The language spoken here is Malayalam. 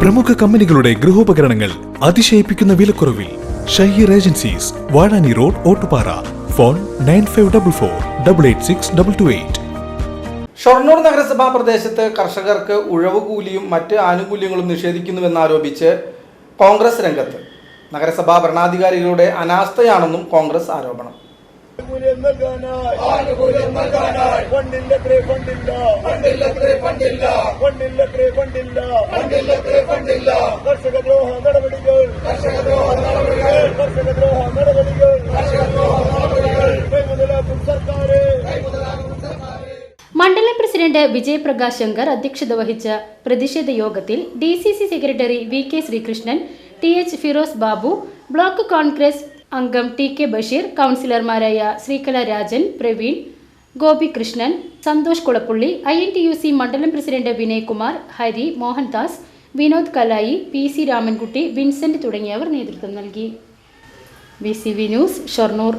പ്രമുഖ കമ്പനികളുടെ ഗൃഹോപകരണങ്ങൾ അതിശയിപ്പിക്കുന്ന വിലക്കുറവിൽ Shaheer agencies Vazhani road Ottupara. Phone nine five double four double eight six double two eight. Shoranur നഗരസഭാ പ്രദേശത്ത് കർഷകർക്ക് ഉഴവ് കൂലിയും മറ്റ് ആനുകൂല്യങ്ങളും നിഷേധിക്കുന്നുവെന്നാരോപിച്ച് കോൺഗ്രസ് രംഗത്ത്. നഗരസഭാ ഭരണാധികാരികളുടെ അനാസ്ഥയാണെന്നും കോൺഗ്രസ് ആരോപണം. ഫണ്ടില്ല ഫണ്ടില്ല. ഫണ്ടില്ല ഫണ്ടില്ല. ഫണ്ടില്ല. കർഷക ദ്രോഹ നടപടികൾ. കർഷക ദ്രോഹ നടപടികൾ. കർഷക ദ്രോഹ നടപടികൾ കർഷക ദ്രോഹ നടപടികൾ കൈമുതലാക്കും സർക്കാരെ. മണ്ഡലം പ്രസിഡന്റ് വിജയപ്രകാശ് ശങ്കർ അധ്യക്ഷത വഹിച്ച പ്രതിഷേധ യോഗത്തിൽ D C C secretary V K Srikrishnan T H Firoz Babu block Congress അംഗം ടി കെ ബഷീർ കൗൺസിലർമാരായ Sreekala Rajan Praveen Gopikrishnan Santhosh Kulappully I N T U C മണ്ഡലം president Vinaykumar Hari Mohandas Vinod Kalayi P C Ramankutty Vincent തുടങ്ങിയവർ നേതൃത്വം നൽകി. B C V news Shoranur.